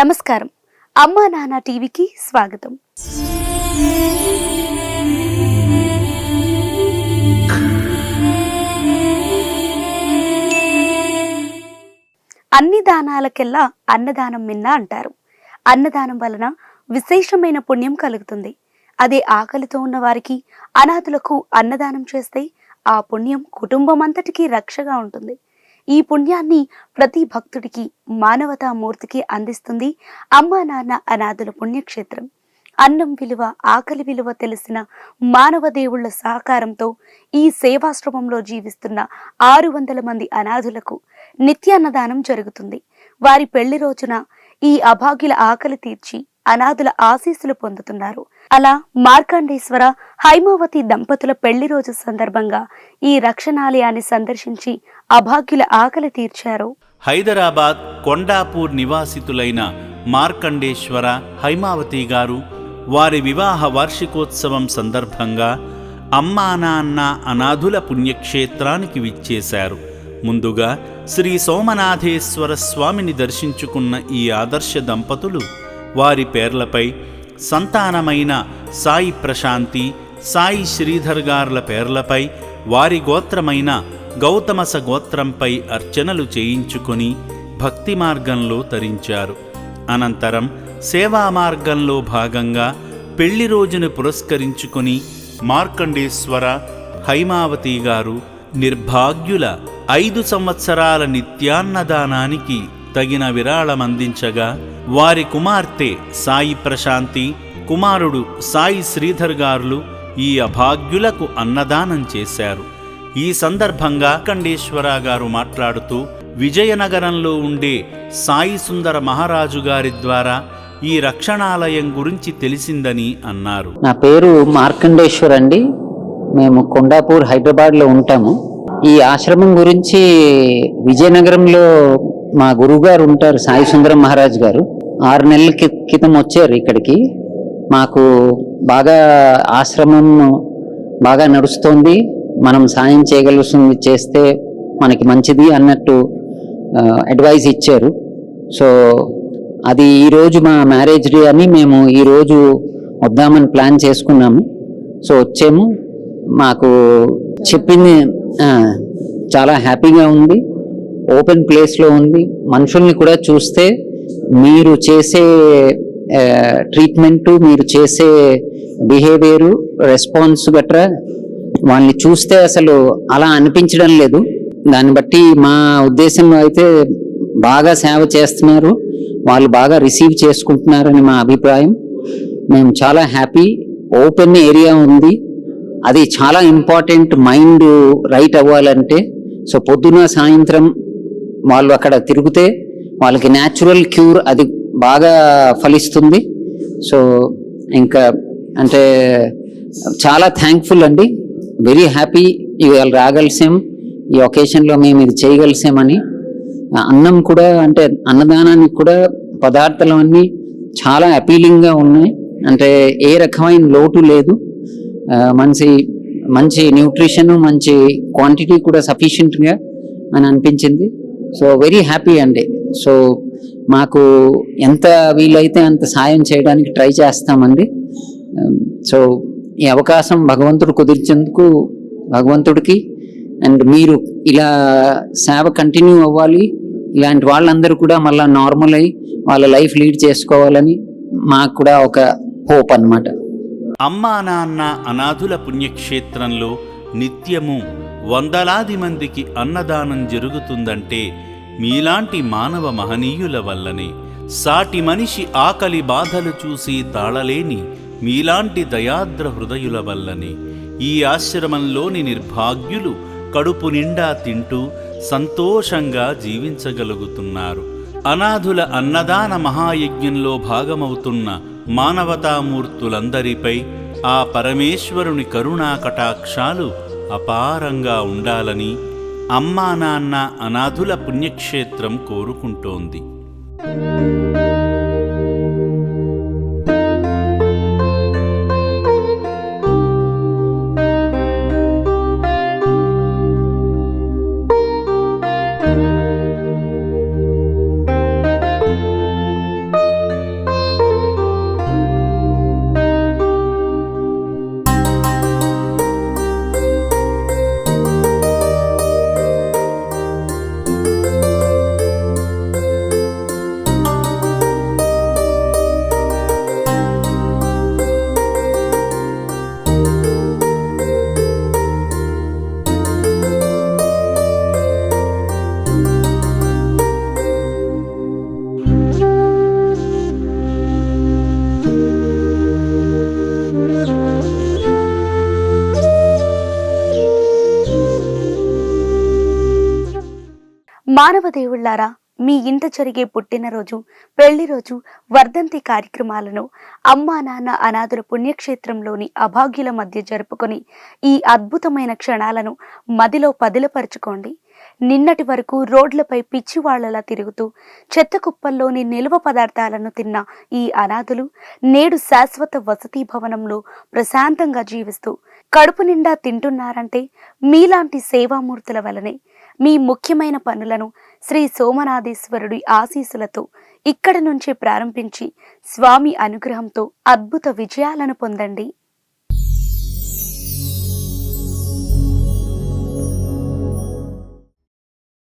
నమస్కారం. అమ్మా నాన్న టీవీకి స్వాగతం. అన్ని దానాలకెల్లా అన్నదానం మిన్న అంటారు. అన్నదానం వలన విశేషమైన పుణ్యం కలుగుతుంది. అదే ఆకలితో ఉన్న వారికి అనాథులకు అన్నదానం చేస్తే ఆ పుణ్యం కుటుంబం అంతటికీ రక్షగా ఉంటుంది. ఈ పుణ్యాన్ని ప్రతి భక్తుడికి మానవతా మూర్తికి అందిస్తుంది అమ్మా నాన్న అనాథుల పుణ్యక్షేత్రం. అన్నం విలువ ఆకలి విలువ తెలిసిన మానవ దేవుళ్ళ సహకారంతో ఈ సేవాశ్రమంలో జీవిస్తున్న ఆరు వందల మంది అనాథులకు నిత్యాన్నదానం జరుగుతుంది. వారి పెళ్ళి రోజున ఈ అభాగ్యుల ఆకలి తీర్చి అనాథుల ఆశీస్సులు పొందుతున్నారు. అలా మార్కండేశ్వర హైమావతి దంపతుల పెళ్ళి రోజు సందర్భంగా ఈ రక్షణాలయాన్ని సందర్శించి అభాగ్యుల ఆకలి తీర్చారు. హైదరాబాద్ కొండాపూర్ నివాసితులైన మార్కండేశ్వర హైమావతి గారు వారి వివాహ వార్షికోత్సవం సందర్భంగా అమ్మా నాన్న అనాథుల పుణ్యక్షేత్రానికి విచ్చేశారు. ముందుగా శ్రీ సోమనాథేశ్వర స్వామిని దర్శించుకున్న ఈ ఆదర్శ దంపతులు వారి పేర్లపై సంతానమైన సాయి ప్రశాంతి సాయి శ్రీధర్ గార్ల పేర్లపై వారి గోత్రమైన గౌతమస గోత్రంపై అర్చనలు చేయించుకొని భక్తి మార్గంలో తరించారు. అనంతరం సేవా మార్గంలో భాగంగా పెళ్ళి రోజును పురస్కరించుకొని మార్కండేశ్వర హైమావతి గారు నిర్భాగ్యుల ఐదు సంవత్సరాల నిత్యాన్నదానానికి తగిన విరాళమందించగా వారి కుమార్తె సాయి ప్రశాంతి కుమారుడు సాయి శ్రీధర్ గారులు ఈ అభాగ్యులకు అన్నదానం చేశారు. ఈ సందర్భంగా కండేశ్వర గారు మాట్లాడుతూ విజయనగరంలో ఉండే సాయి సుందర మహారాజు గారి ద్వారా ఈ రక్షణాలయం గురించి తెలిసిందని అన్నారు. నా పేరు మార్కండేశ్వర్ అండి. మేము కొండాపూర్ హైదరాబాద్లో ఉంటాము. ఈ ఆశ్రమం గురించి విజయనగరంలో మా గురువు గారు ఉంటారు సాయి సుందరం మహారాజ్ గారు. ఆరు నెలల క్రితం వచ్చారు ఇక్కడికి. మాకు బాగా ఆశ్రమం బాగా నడుస్తోంది. మనం సాయం చేయగలుగుతుంది చేస్తే మనకి మంచిది అన్నట్టు అడ్వైజ్ ఇచ్చారు. సో అది ఈరోజు మా మ్యారేజ్ డే అని మేము ఈరోజు వద్దామని ప్లాన్ చేసుకున్నాము. సో వచ్చాము. మాకు చెప్పింది చాలా హ్యాపీగా ఉంది. ఓపెన్ ప్లేస్లో ఉంది. మనుషుల్ని కూడా చూస్తే మీరు చేసే ట్రీట్మెంటు మీరు చేసే బిహేవియరు రెస్పాన్స్ గట్రా వాళ్ళని చూస్తే అసలు అలా అనిపించడం లేదు. దాన్ని బట్టి మా ఉద్దేశం అయితే బాగా సేవ చేస్తున్నారు. వాళ్ళు బాగా రిసీవ్ చేసుకుంటున్నారని మా అభిప్రాయం. మేము చాలా హ్యాపీ. ఓపెన్ ఏరియా ఉంది. అది చాలా ఇంపార్టెంట్ మైండ్ రైట్ అవ్వాలంటే. సో పొద్దున సాయంత్రం వాళ్ళు అక్కడ తిరిగితే వాళ్ళకి న్యాచురల్ క్యూర్ అది బాగా ఫలిస్తుంది. సో ఇంకా అంటే చాలా థ్యాంక్ఫుల్ అండి. వెరీ హ్యాపీ ఇవాళ రాగలిసాం. ఈ ఒకేషన్లో మేము ఇది చేయగలిసామని. అన్నం కూడా అంటే అన్నదానానికి కూడా పదార్థాలు అన్నీ చాలా అపీలింగ్గా ఉన్నాయి. అంటే ఏ రకమైన లోటు లేదు. మంచి మంచి న్యూట్రిషన్ మంచి క్వాంటిటీ కూడా సఫిషియెంట్గా అని అనిపించింది. సో వెరీ హ్యాపీ అండి. సో మాకు ఎంత వీలైతే అంత సాయం చేయడానికి ట్రై చేస్తామండి. Um, సో ఈ అవకాశం భగవంతుడు కుదిర్చేందుకు భగవంతుడికి అండ్ మీరు ఇలా సేవ కంటిన్యూ అవ్వాలి. ఇలాంటి వాళ్ళందరూ కూడా మళ్ళీ నార్మల్ అయ్యి వాళ్ళ లైఫ్ లీడ్ చేసుకోవాలని మాకు కూడా ఒక హోప్ అన్నమాట. అమ్మా నాన్న అనాథుల పుణ్యక్షేత్రంలో నిత్యము వందలాది మందికి అన్నదానం జరుగుతుందంటే మీలాంటి మానవ మహనీయుల వల్లనే సాటి మనిషి ఆకలి బాధలు చూసి తాళలేని మీలాంటి దయాద్ర హృదయుల వల్లనే ఈ ఆశ్రమంలోని నిర్భాగ్యులు కడుపు నిండా తింటూ సంతోషంగా జీవించగలుగుతున్నారు. అనాథుల అన్నదాన మహాయజ్ఞంలో భాగమవుతున్న మానవతామూర్తులందరిపై ఆ పరమేశ్వరుని కరుణా కటాక్షాలు అపారంగా ఉండాలని అమ్మా నాన్న అనాథుల పుణ్యక్షేత్రం కోరుకుంటోంది. మానవ దేవుళ్ళారా మీ ఇంట జరిగే పుట్టినరోజు పెళ్ళి రోజు వర్ధంతి కార్యక్రమాలను అమ్మా నాన్న అనాథుల పుణ్యక్షేత్రంలోని అభాగ్యుల మధ్య జరుపుకొని ఈ అద్భుతమైన క్షణాలను మదిలో పదిలపరుచుకోండి. నిన్నటి వరకు రోడ్లపై పిచ్చివాళ్ళలా తిరుగుతూ చెత్త కుప్పల్లోని నిల్వ పదార్థాలను తిన్న ఈ అనాథులు నేడు శాశ్వత వసతి భవనంలో ప్రశాంతంగా జీవిస్తూ కడుపు నిండా తింటున్నారంటే మీలాంటి సేవామూర్తుల వలనే మీ ముఖ్యమైన పనులను శ్రీ సోమనాథేశ్వరుడి ఆశీస్సులతో ఇక్కడి నుంచే ప్రారంభించి స్వామి అనుగ్రహంతో అద్భుత విజయాలను పొందండి.